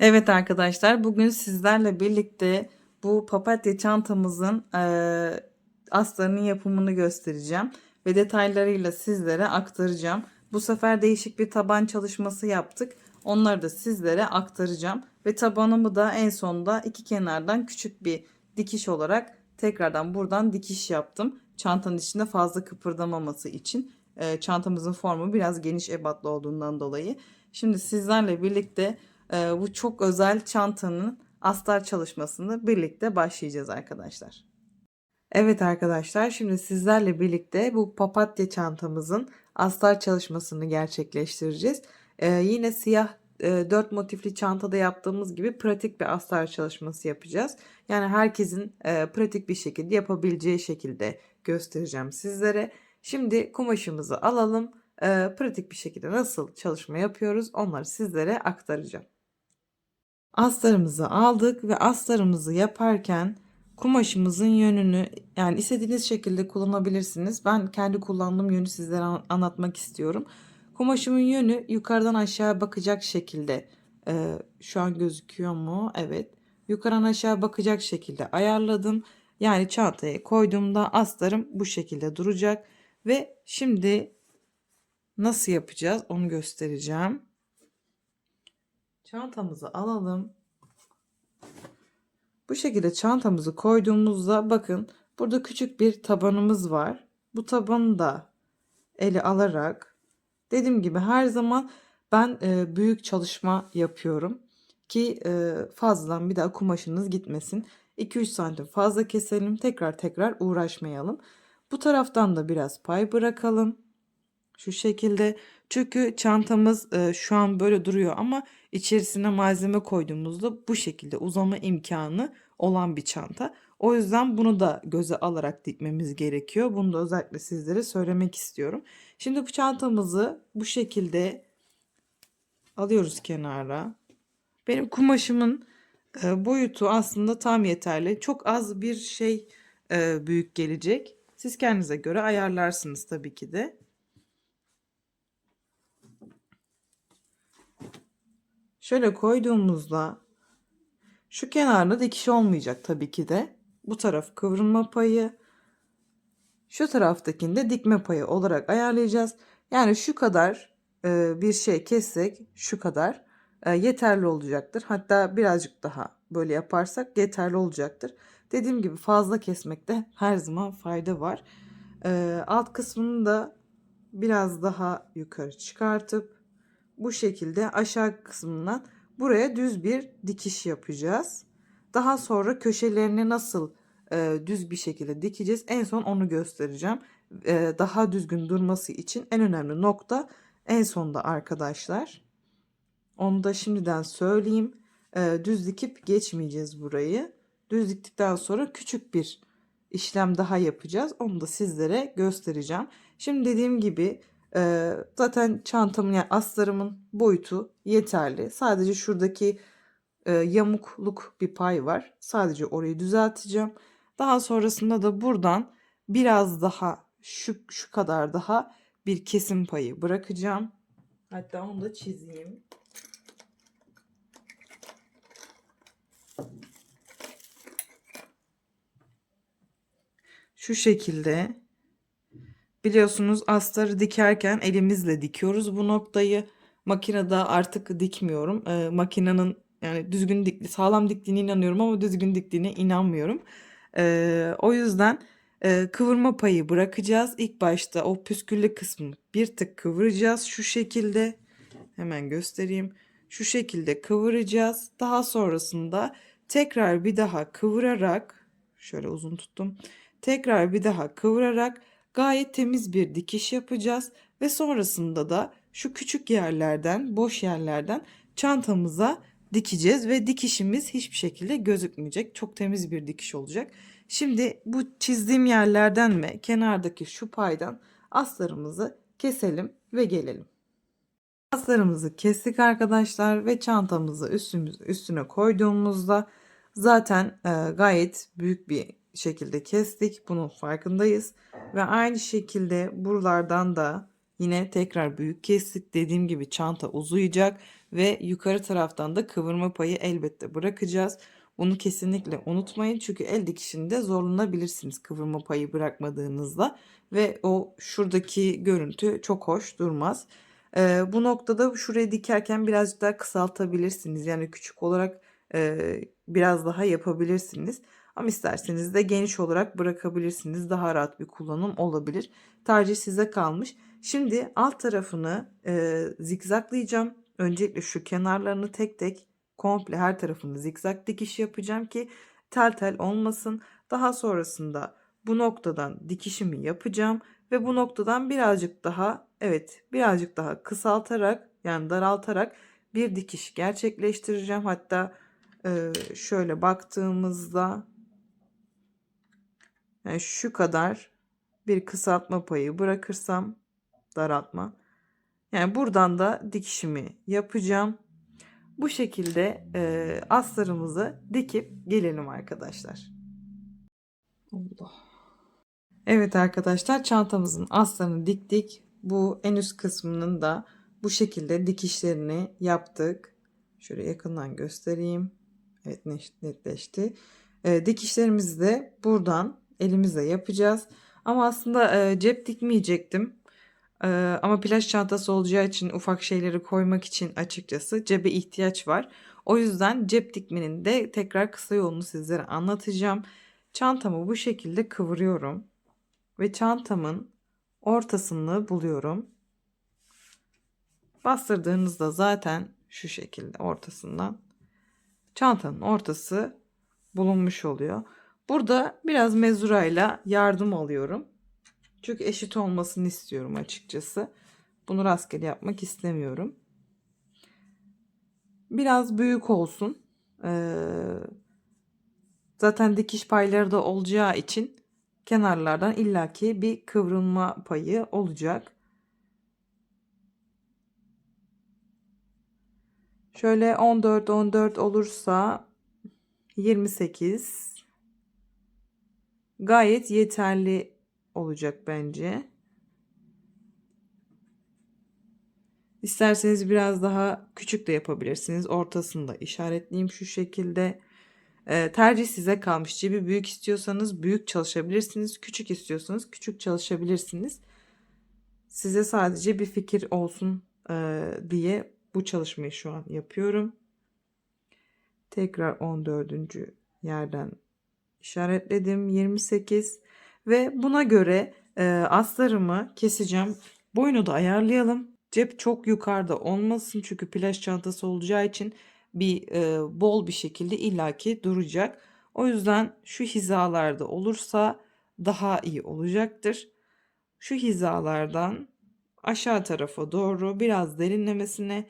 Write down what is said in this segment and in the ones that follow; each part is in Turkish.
Evet arkadaşlar bugün sizlerle birlikte bu papatya çantamızın eee astarının yapımını göstereceğim ve detaylarıyla sizlere aktaracağım. Bu sefer değişik bir taban çalışması yaptık. Onları da sizlere aktaracağım ve tabanımı da en sonunda iki kenardan küçük bir dikiş olarak tekrardan buradan dikiş yaptım. Çantanın içinde fazla kıpırdamaması için. Eee, çantamızın formu biraz geniş ebatlı olduğundan dolayı. Şimdi sizlerle birlikte ee, bu çok özel çantanın astar çalışmasını birlikte başlayacağız arkadaşlar. Evet arkadaşlar şimdi sizlerle birlikte bu papatya çantamızın astar çalışmasını gerçekleştireceğiz. Ee, yine siyah e, 4 motifli çantada yaptığımız gibi pratik bir astar çalışması yapacağız. Yani herkesin e, pratik bir şekilde yapabileceği şekilde göstereceğim sizlere. Şimdi kumaşımızı alalım. E, pratik bir şekilde nasıl çalışma yapıyoruz onları sizlere aktaracağım. Astarımızı aldık ve astarımızı yaparken kumaşımızın yönünü yani istediğiniz şekilde kullanabilirsiniz. Ben kendi kullandığım yönü sizlere an- anlatmak istiyorum. Kumaşımın yönü yukarıdan aşağı bakacak şekilde e, şu an gözüküyor mu? Evet. Yukarıdan aşağı bakacak şekilde ayarladım. Yani çantaya koyduğumda astarım bu şekilde duracak ve şimdi nasıl yapacağız onu göstereceğim. Çantamızı alalım. Bu şekilde çantamızı koyduğumuzda bakın burada küçük bir tabanımız var. Bu tabanı da ele alarak dediğim gibi her zaman ben e, büyük çalışma yapıyorum ki e, fazladan bir daha kumaşınız gitmesin. 2-3 santim fazla keselim tekrar tekrar uğraşmayalım. Bu taraftan da biraz pay bırakalım. Şu şekilde çünkü çantamız e, şu an böyle duruyor ama içerisine malzeme koyduğumuzda bu şekilde uzama imkanı olan bir çanta. O yüzden bunu da göze alarak dikmemiz gerekiyor. Bunu da özellikle sizlere söylemek istiyorum. Şimdi bu çantamızı bu şekilde alıyoruz kenara. Benim kumaşımın e, boyutu aslında tam yeterli. Çok az bir şey e, büyük gelecek. Siz kendinize göre ayarlarsınız tabii ki de. Şöyle koyduğumuzda şu kenarda dikiş olmayacak tabii ki de. Bu taraf kıvrılma payı. Şu taraftakinde dikme payı olarak ayarlayacağız. Yani şu kadar e, bir şey kessek şu kadar e, yeterli olacaktır. Hatta birazcık daha böyle yaparsak yeterli olacaktır. Dediğim gibi fazla kesmekte her zaman fayda var. E, alt kısmını da biraz daha yukarı çıkartıp bu şekilde aşağı kısmından buraya düz bir dikiş yapacağız. Daha sonra köşelerini nasıl e, düz bir şekilde dikeceğiz en son onu göstereceğim. E, daha düzgün durması için en önemli nokta en sonda arkadaşlar. Onu da şimdiden söyleyeyim. E, düz dikip geçmeyeceğiz burayı. Düz diktikten sonra küçük bir işlem daha yapacağız. Onu da sizlere göstereceğim. Şimdi dediğim gibi ee, zaten çantamın yani astarımın boyutu yeterli. Sadece şuradaki e, yamukluk bir pay var. Sadece orayı düzelteceğim. Daha sonrasında da buradan biraz daha şu, şu kadar daha bir kesim payı bırakacağım. Hatta onu da çizeyim. Şu şekilde Biliyorsunuz astarı dikerken elimizle dikiyoruz bu noktayı. Makinede artık dikmiyorum. E, makinenin yani düzgün dikti, sağlam diktiğine inanıyorum ama düzgün diktiğine inanmıyorum. E, o yüzden e, kıvırma payı bırakacağız. İlk başta o püsküllü kısmını bir tık kıvıracağız şu şekilde. Hemen göstereyim. Şu şekilde kıvıracağız. Daha sonrasında tekrar bir daha kıvırarak şöyle uzun tuttum. Tekrar bir daha kıvırarak gayet temiz bir dikiş yapacağız ve sonrasında da şu küçük yerlerden, boş yerlerden çantamıza dikeceğiz ve dikişimiz hiçbir şekilde gözükmeyecek. Çok temiz bir dikiş olacak. Şimdi bu çizdiğim yerlerden ve kenardaki şu paydan aslarımızı keselim ve gelelim. Aslarımızı kestik arkadaşlar ve çantamızı üstümüz, üstüne koyduğumuzda zaten e, gayet büyük bir şekilde kestik. Bunun farkındayız. Ve aynı şekilde buralardan da Yine tekrar büyük kestik. Dediğim gibi çanta uzayacak ve yukarı taraftan da kıvırma payı elbette bırakacağız. Bunu kesinlikle unutmayın çünkü el dikişinde zorlanabilirsiniz kıvırma payı bırakmadığınızda ve o şuradaki görüntü çok hoş durmaz. Ee, bu noktada şurayı dikerken birazcık daha kısaltabilirsiniz. Yani küçük olarak e, biraz daha yapabilirsiniz. Ama isterseniz de geniş olarak bırakabilirsiniz. Daha rahat bir kullanım olabilir. Tercih size kalmış. Şimdi alt tarafını e, zikzaklayacağım. Öncelikle şu kenarlarını tek tek komple her tarafını zikzak dikiş yapacağım ki tel tel olmasın. Daha sonrasında bu noktadan dikişimi yapacağım ve bu noktadan birazcık daha evet birazcık daha kısaltarak yani daraltarak bir dikiş gerçekleştireceğim. Hatta e, şöyle baktığımızda yani şu kadar bir kısaltma payı bırakırsam daraltma. Yani buradan da dikişimi yapacağım. Bu şekilde e, astarımızı dikip gelelim arkadaşlar. Allah. Evet arkadaşlar çantamızın astarını diktik. Bu en üst kısmının da bu şekilde dikişlerini yaptık. Şöyle yakından göstereyim. Evet netleşti. E, dikişlerimizi de buradan elimizle yapacağız. Ama aslında e, cep dikmeyecektim. E, ama plaj çantası olacağı için ufak şeyleri koymak için açıkçası cebe ihtiyaç var. O yüzden cep dikmenin de tekrar kısa yolunu sizlere anlatacağım. Çantamı bu şekilde kıvırıyorum. Ve çantamın ortasını buluyorum. Bastırdığınızda zaten şu şekilde ortasından çantanın ortası bulunmuş oluyor. Burada biraz mezurayla yardım alıyorum. Çünkü eşit olmasını istiyorum açıkçası. Bunu rastgele yapmak istemiyorum. Biraz büyük olsun. Ee, zaten dikiş payları da olacağı için kenarlardan illaki bir kıvrılma payı olacak. Şöyle 14 14 olursa 28 gayet yeterli olacak bence. İsterseniz biraz daha küçük de yapabilirsiniz. Ortasında işaretleyeyim şu şekilde. E, tercih size kalmış. Cebi büyük istiyorsanız büyük çalışabilirsiniz. Küçük istiyorsanız küçük çalışabilirsiniz. Size sadece bir fikir olsun e, diye bu çalışmayı şu an yapıyorum. Tekrar 14. yerden işaretledim. 28 ve buna göre e, astarımı keseceğim. Boyunu da ayarlayalım. Cep çok yukarıda olmasın çünkü plaj çantası olacağı için bir e, bol bir şekilde illaki duracak. O yüzden şu hizalarda olursa daha iyi olacaktır. Şu hizalardan aşağı tarafa doğru biraz derinlemesine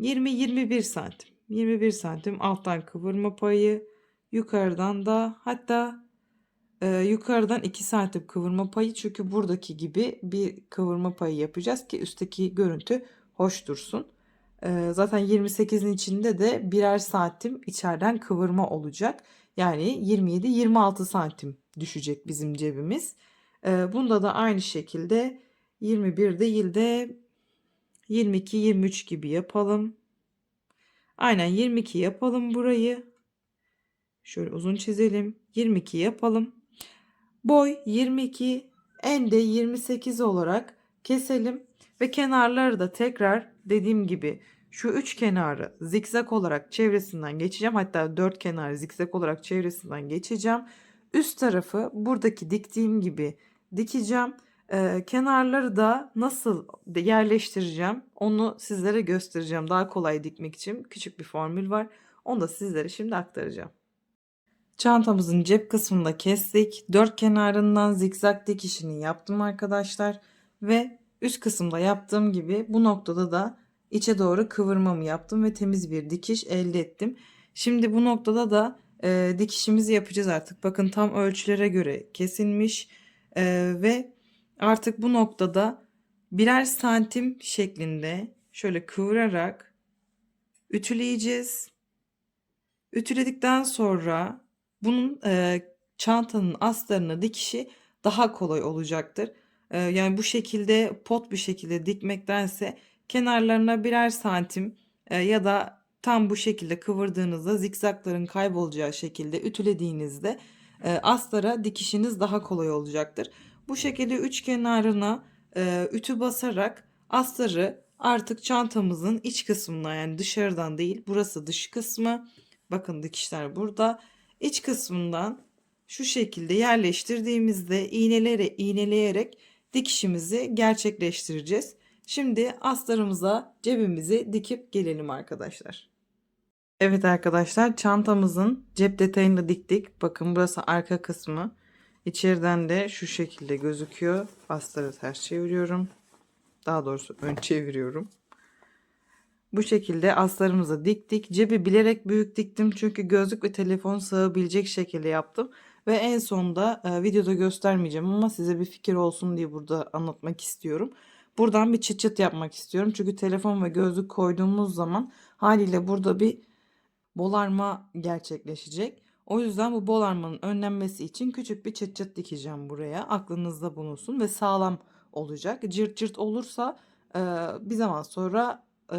20-21 santim. 21 santim alttan kıvırma payı yukarıdan da hatta e, yukarıdan 2 santim kıvırma payı çünkü buradaki gibi bir kıvırma payı yapacağız ki üstteki görüntü hoş dursun. E, zaten 28'in içinde de birer santim içeriden kıvırma olacak. Yani 27-26 santim düşecek bizim cebimiz. E, bunda da aynı şekilde 21 değil de 22-23 gibi yapalım. Aynen 22 yapalım burayı. Şöyle uzun çizelim. 22 yapalım. Boy 22, en de 28 olarak keselim ve kenarları da tekrar dediğim gibi şu üç kenarı zikzak olarak çevresinden geçeceğim. Hatta dört kenarı zikzak olarak çevresinden geçeceğim. Üst tarafı buradaki diktiğim gibi dikeceğim. Ee, kenarları da nasıl yerleştireceğim onu sizlere göstereceğim. Daha kolay dikmek için küçük bir formül var. Onu da sizlere şimdi aktaracağım. Çantamızın cep kısmında kestik. Dört kenarından zikzak dikişini yaptım arkadaşlar. Ve üst kısımda yaptığım gibi bu noktada da içe doğru kıvırmamı yaptım ve temiz bir dikiş elde ettim. Şimdi bu noktada da e, dikişimizi yapacağız artık. Bakın tam ölçülere göre kesilmiş e, ve artık bu noktada birer santim şeklinde şöyle kıvırarak ütüleyeceğiz. Ütüledikten sonra bunun e, çantanın astarını dikişi daha kolay olacaktır. e, yani bu şekilde pot bir şekilde dikmektense kenarlarına birer santim e, ya da tam bu şekilde kıvırdığınızda zikzakların kaybolacağı şekilde ütülediğinizde e, aslara dikişiniz daha kolay olacaktır. Bu şekilde üç kenarına e, ütü basarak astarı artık çantamızın iç kısmına yani dışarıdan değil burası dış kısmı. Bakın dikişler burada. İç kısmından şu şekilde yerleştirdiğimizde iğnelere iğneleyerek dikişimizi gerçekleştireceğiz. Şimdi astarımıza cebimizi dikip gelelim arkadaşlar. Evet arkadaşlar çantamızın cep detayını diktik. Bakın burası arka kısmı. İçeriden de şu şekilde gözüküyor. Astarı ters çeviriyorum. Daha doğrusu ön çeviriyorum. Bu şekilde astarımızı diktik. Cebi bilerek büyük diktim çünkü gözlük ve telefon sığabilecek şekilde yaptım. Ve en sonda e, videoda göstermeyeceğim ama size bir fikir olsun diye burada anlatmak istiyorum. Buradan bir çıt çıt yapmak istiyorum. Çünkü telefon ve gözlük koyduğumuz zaman haliyle burada bir bolarma gerçekleşecek. O yüzden bu bolarmanın önlenmesi için küçük bir çıt çıt dikeceğim buraya. Aklınızda bulunsun ve sağlam olacak. Cırt cırt olursa e, bir zaman sonra e,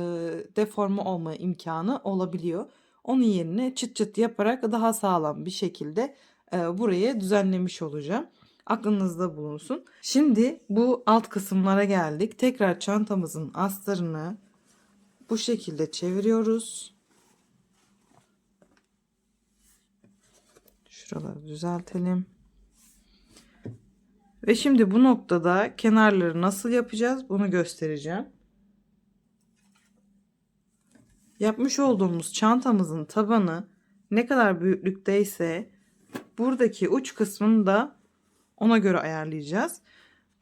deforme olma imkanı olabiliyor. Onun yerine çıt çıt yaparak daha sağlam bir şekilde e, burayı düzenlemiş olacağım. Aklınızda bulunsun. Şimdi bu alt kısımlara geldik. Tekrar çantamızın astarını bu şekilde çeviriyoruz. Şuraları düzeltelim. Ve şimdi bu noktada kenarları nasıl yapacağız bunu göstereceğim. Yapmış olduğumuz çantamızın tabanı ne kadar büyüklükteyse buradaki uç kısmını da ona göre ayarlayacağız.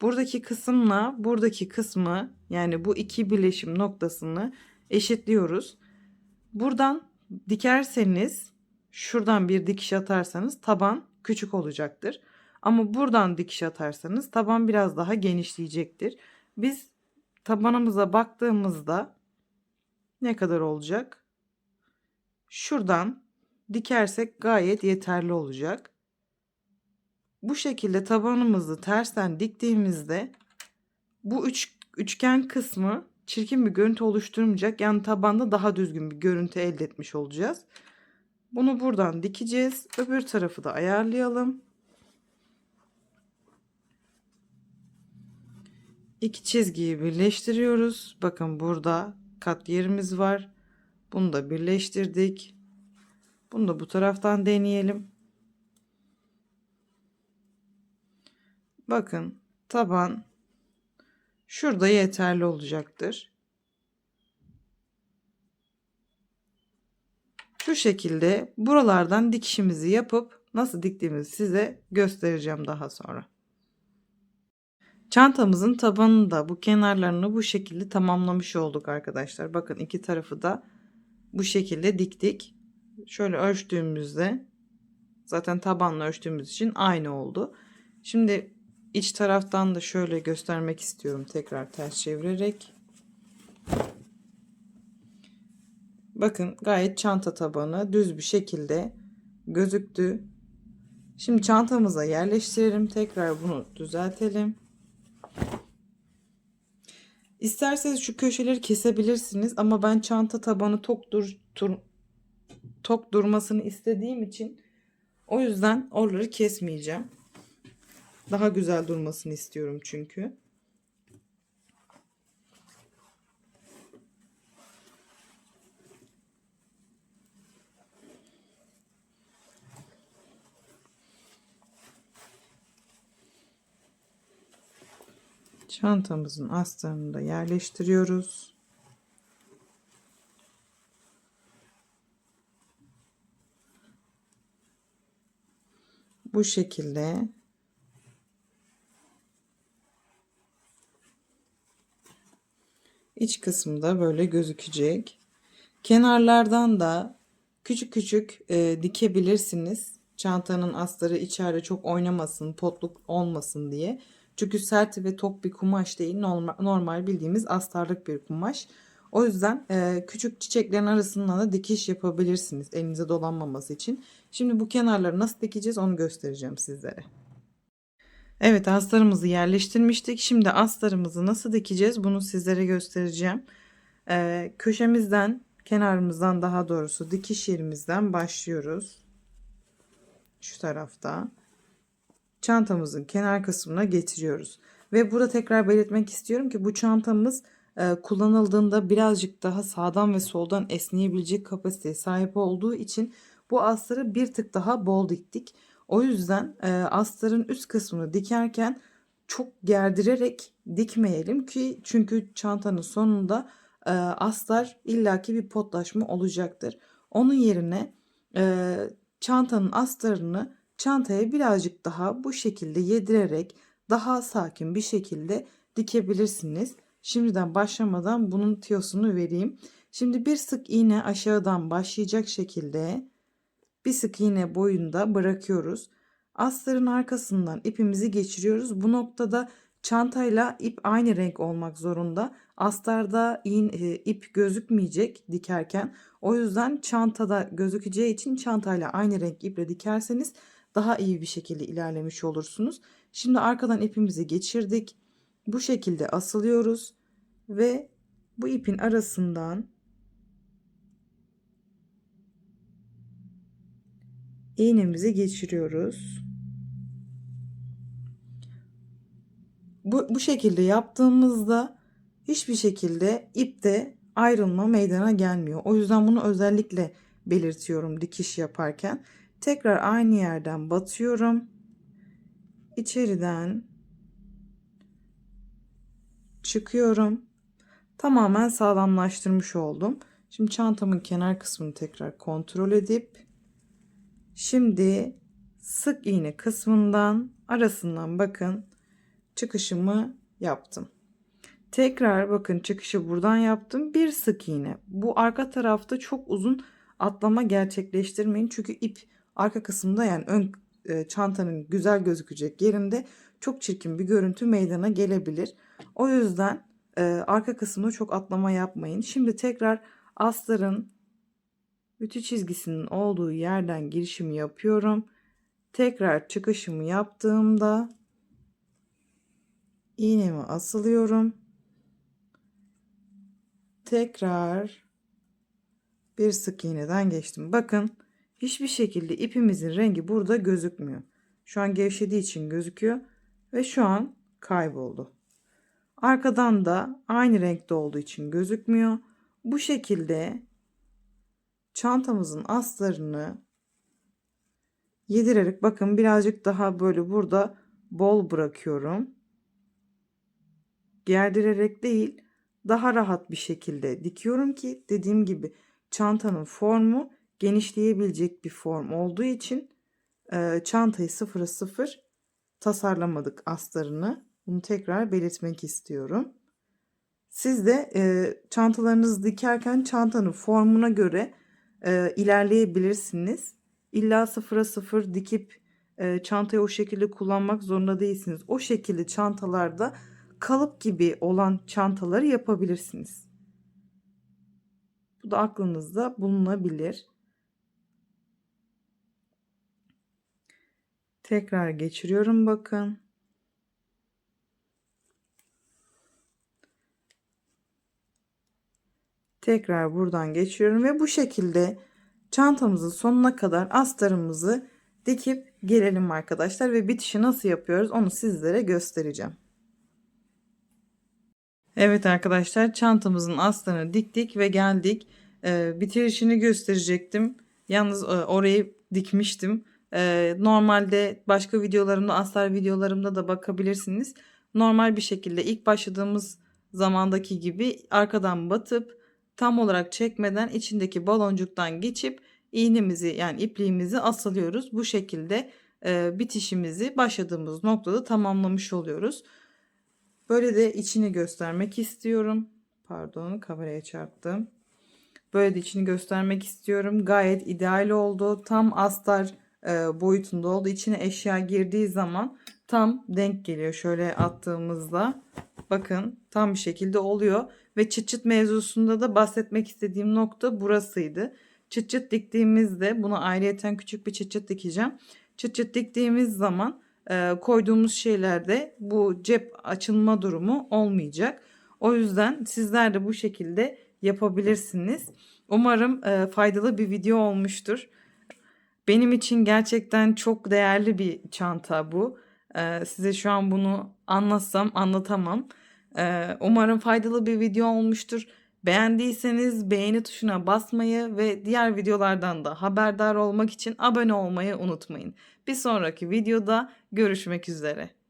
Buradaki kısımla buradaki kısmı yani bu iki birleşim noktasını eşitliyoruz. Buradan dikerseniz şuradan bir dikiş atarsanız taban küçük olacaktır. Ama buradan dikiş atarsanız taban biraz daha genişleyecektir. Biz tabanımıza baktığımızda ne kadar olacak? Şuradan dikersek gayet yeterli olacak. Bu şekilde tabanımızı tersten diktiğimizde bu üç, üçgen kısmı çirkin bir görüntü oluşturmayacak. Yani tabanda daha düzgün bir görüntü elde etmiş olacağız. Bunu buradan dikeceğiz. Öbür tarafı da ayarlayalım. İki çizgiyi birleştiriyoruz. Bakın burada kat yerimiz var. Bunu da birleştirdik. Bunu da bu taraftan deneyelim. Bakın taban şurada yeterli olacaktır. Şu şekilde buralardan dikişimizi yapıp nasıl diktiğimizi size göstereceğim daha sonra. Çantamızın tabanını da bu kenarlarını bu şekilde tamamlamış olduk arkadaşlar. Bakın iki tarafı da bu şekilde diktik. Şöyle ölçtüğümüzde zaten tabanla ölçtüğümüz için aynı oldu. Şimdi iç taraftan da şöyle göstermek istiyorum tekrar ters çevirerek. Bakın gayet çanta tabanı düz bir şekilde gözüktü. Şimdi çantamıza yerleştirelim. Tekrar bunu düzeltelim. İsterseniz şu köşeleri kesebilirsiniz ama ben çanta tabanı tok dur, dur tok durmasını istediğim için o yüzden oraları kesmeyeceğim. Daha güzel durmasını istiyorum çünkü. Çantamızın astarını da yerleştiriyoruz. Bu şekilde iç kısmında böyle gözükecek. Kenarlardan da küçük küçük e, dikebilirsiniz. Çantanın astarı içeride çok oynamasın, potluk olmasın diye. Çünkü sert ve tok bir kumaş değil. Normal, bildiğimiz astarlık bir kumaş. O yüzden e, küçük çiçeklerin arasından da dikiş yapabilirsiniz elinize dolanmaması için. Şimdi bu kenarları nasıl dikeceğiz onu göstereceğim sizlere. Evet astarımızı yerleştirmiştik. Şimdi astarımızı nasıl dikeceğiz bunu sizlere göstereceğim. Ee, köşemizden kenarımızdan daha doğrusu dikiş yerimizden başlıyoruz. Şu tarafta. Çantamızın kenar kısmına getiriyoruz. Ve burada tekrar belirtmek istiyorum ki bu çantamız e, kullanıldığında birazcık daha sağdan ve soldan esneyebilecek kapasiteye sahip olduğu için bu astarı bir tık daha bol diktik. O yüzden e, astarın üst kısmını dikerken çok gerdirerek dikmeyelim ki çünkü çantanın sonunda e, astar illaki bir potlaşma olacaktır. Onun yerine e, çantanın astarını çantaya birazcık daha bu şekilde yedirerek daha sakin bir şekilde dikebilirsiniz. Şimdiden başlamadan bunun tiyosunu vereyim. Şimdi bir sık iğne aşağıdan başlayacak şekilde bir sık iğne boyunda bırakıyoruz. Astarın arkasından ipimizi geçiriyoruz. Bu noktada çantayla ip aynı renk olmak zorunda. Astarda e, ip gözükmeyecek dikerken. O yüzden çantada gözükeceği için çantayla aynı renk iple dikerseniz daha iyi bir şekilde ilerlemiş olursunuz. Şimdi arkadan ipimizi geçirdik. Bu şekilde asılıyoruz ve bu ipin arasından iğnemizi geçiriyoruz. Bu, bu şekilde yaptığımızda hiçbir şekilde ipte ayrılma meydana gelmiyor. O yüzden bunu özellikle belirtiyorum dikiş yaparken. Tekrar aynı yerden batıyorum. İçeriden çıkıyorum. Tamamen sağlamlaştırmış oldum. Şimdi çantamın kenar kısmını tekrar kontrol edip şimdi sık iğne kısmından arasından bakın çıkışımı yaptım. Tekrar bakın çıkışı buradan yaptım. Bir sık iğne. Bu arka tarafta çok uzun atlama gerçekleştirmeyin. Çünkü ip arka kısımda yani ön e, çantanın güzel gözükecek yerinde çok çirkin bir görüntü meydana gelebilir. O yüzden e, arka kısmında çok atlama yapmayın. Şimdi tekrar astarın ütü çizgisinin olduğu yerden girişimi yapıyorum. Tekrar çıkışımı yaptığımda iğnemi asılıyorum. Tekrar bir sık iğneden geçtim. Bakın hiçbir şekilde ipimizin rengi burada gözükmüyor. Şu an gevşediği için gözüküyor ve şu an kayboldu. Arkadan da aynı renkte olduğu için gözükmüyor. Bu şekilde çantamızın astarını yedirerek bakın birazcık daha böyle burada bol bırakıyorum. Gerdirerek değil daha rahat bir şekilde dikiyorum ki dediğim gibi çantanın formu genişleyebilecek bir form olduğu için e, çantayı sıfıra sıfır tasarlamadık astarını. Bunu tekrar belirtmek istiyorum. Siz de e, çantalarınızı dikerken çantanın formuna göre e, ilerleyebilirsiniz. İlla sıfıra sıfır dikip e, çantayı o şekilde kullanmak zorunda değilsiniz. O şekilde çantalarda kalıp gibi olan çantaları yapabilirsiniz. Bu da aklınızda bulunabilir. Tekrar geçiriyorum bakın. Tekrar buradan geçiyorum ve bu şekilde çantamızın sonuna kadar astarımızı dikip gelelim arkadaşlar ve bitişi nasıl yapıyoruz onu sizlere göstereceğim. Evet arkadaşlar çantamızın astarını diktik ve geldik. Ee, bitirişini gösterecektim. Yalnız e, orayı dikmiştim. Normalde başka videolarımda astar videolarımda da bakabilirsiniz. Normal bir şekilde ilk başladığımız zamandaki gibi arkadan batıp tam olarak çekmeden içindeki baloncuktan geçip iğnemizi yani ipliğimizi asılıyoruz. Bu şekilde e, bitişimizi başladığımız noktada tamamlamış oluyoruz. Böyle de içini göstermek istiyorum. Pardon kameraya çarptım. Böyle de içini göstermek istiyorum. Gayet ideal oldu. Tam astar e, boyutunda oldu. İçine eşya girdiği zaman tam denk geliyor. Şöyle attığımızda bakın tam bir şekilde oluyor. Ve çıt çıt mevzusunda da bahsetmek istediğim nokta burasıydı. Çıt çıt diktiğimizde buna ayrıyeten küçük bir çıt çıt dikeceğim. Çıt çıt diktiğimiz zaman e, koyduğumuz şeylerde bu cep açılma durumu olmayacak. O yüzden sizler de bu şekilde yapabilirsiniz. Umarım e, faydalı bir video olmuştur. Benim için gerçekten çok değerli bir çanta bu. Ee, size şu an bunu anlatsam anlatamam. Ee, umarım faydalı bir video olmuştur. Beğendiyseniz beğeni tuşuna basmayı ve diğer videolardan da haberdar olmak için abone olmayı unutmayın. Bir sonraki videoda görüşmek üzere.